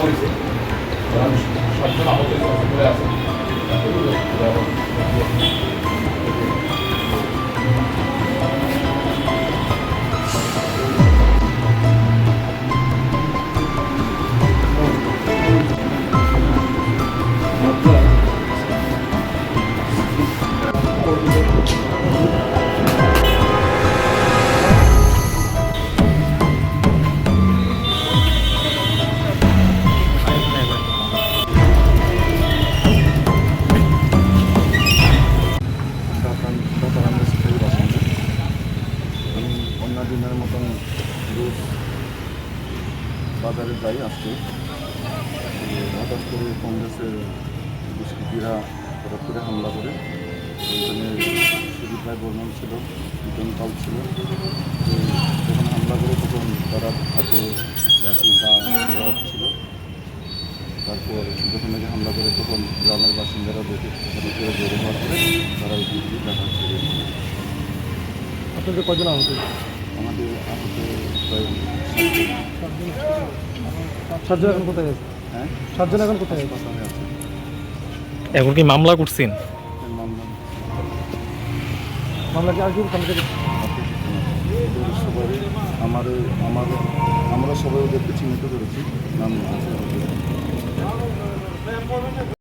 হামলা হয়েছে সাতজন আহত আছে। দিনের মতন রোজ বাজারে যাই আসছে। হঠাৎ করে কংগ্রেসের দুষ্কৃতীরা হঠাৎ করে হামলা করে। ওইখানে সুদীপ ভাই বর্মন ছিল বিজন পাল ছিল। যখন হামলা করে তখন তারা হাতে লাঠি দা ছিল। তারপর যখন নাকি হামলা করে তখন গ্রামের বাসিন্দারা দেখে করে বেড়ে হওয়ার পরে তারা ওই দিকে টাকা ছেড়ে আপনাদের কজন আহত? আমাদের সাতজন এখন কোথায় আছে? হ্যাঁ? সাতজন এখন কোথায় আছে? এখন কি মামলা করছেন? মামলা। কি সবাই আমার আমার আমরা সবাই ওদেরকে চিহ্নিত করেছি। নাম।